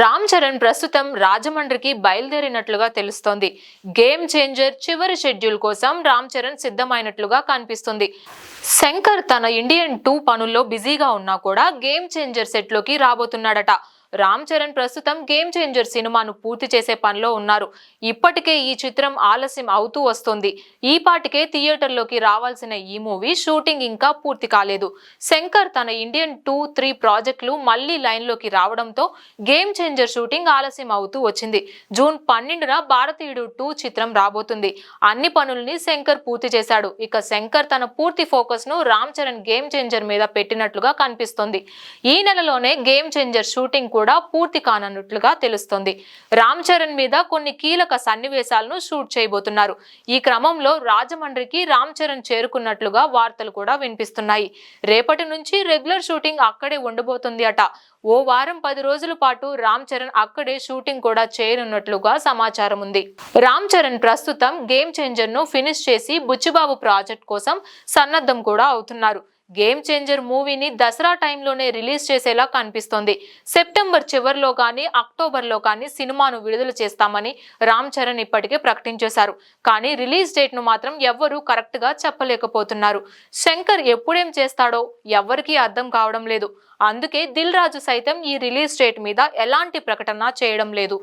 రామ్ చరణ్ ప్రస్తుతం రాజమండ్రికి బయలుదేరినట్లుగా తెలుస్తోంది. గేమ్ చేంజర్ చివరి షెడ్యూల్ కోసం రామ్ చరణ్ సిద్ధమైనట్లుగా కనిపిస్తుంది. శంకర్ తన ఇండియన్ టూ పనుల్లో బిజీగా ఉన్నా కూడా గేమ్ చేంజర్ సెట్లోకి రాబోతున్నాడట. రామ్ చరణ్ ప్రస్తుతం గేమ్ చేంజర్ సినిమాను పూర్తి చేసే పనిలో ఉన్నారు. ఇప్పటికే ఈ చిత్రం ఆలస్యం అవుతూ వస్తుంది. ఈ పాటికే థియేటర్లోకి రావాల్సిన ఈ మూవీ షూటింగ్ ఇంకా పూర్తి కాలేదు. శంకర్ తన ఇండియన్ టూ త్రీ ప్రాజెక్టులు మళ్ళీ లైన్లోకి రావడంతో గేమ్ చేంజర్ షూటింగ్ ఆలస్యం అవుతూ వచ్చింది. జూన్ పన్నెండున భారతీయుడు టూ చిత్రం రాబోతుంది. అన్ని పనుల్ని శంకర్ పూర్తి చేశాడు. ఇక శంకర్ తన పూర్తి ఫోకస్ను రామ్ చరణ్ గేమ్ చేంజర్ మీద పెట్టినట్లుగా కనిపిస్తుంది. ఈ నెలలోనే గేమ్ చేంజర్ షూటింగ్ కూడా పూర్తి కానన్నట్లుగా తెలుస్తుంది. రామ్ చరణ్ మీద కొన్ని కీలక సన్నివేశాలను షూట్ చేయబోతున్నారు. ఈ క్రమంలో రాజమండ్రికి రామ్ చరణ్ చేరుకున్నట్లుగా వార్తలు కూడా వినిపిస్తున్నాయి. రేపటి నుంచి రెగ్యులర్ షూటింగ్ అక్కడే ఉండబోతుంది అట. ఓ వారం పది రోజుల పాటు రామ్ చరణ్ అక్కడే షూటింగ్ కూడా చేయనున్నట్లుగా సమాచారం ఉంది. రామ్ చరణ్ ప్రస్తుతం గేమ్ చేంజర్ను ఫినిష్ చేసి బుచ్చిబాబు ప్రాజెక్ట్ కోసం సన్నద్ధం కూడా అవుతున్నారు. గేమ్ చేంజర్ మూవీని దసరా టైంలోనే రిలీజ్ చేసేలా కనిపిస్తోంది. సెప్టెంబర్ చివరిలో కానీ అక్టోబర్లో కానీ సినిమాను విడుదల చేస్తామని రామ్ చరణ్ ఇప్పటికే ప్రకటించేశారు. కానీ రిలీజ్ డేట్ను మాత్రం ఎవ్వరూ కరెక్ట్గా చెప్పలేకపోతున్నారు. శంకర్ ఎప్పుడేం చేస్తాడో ఎవ్వరికీ అర్థం కావడం లేదు. అందుకే దిల్ రాజు సైతం ఈ రిలీజ్ డేట్ మీద ఎలాంటి ప్రకటన చేయడం లేదు.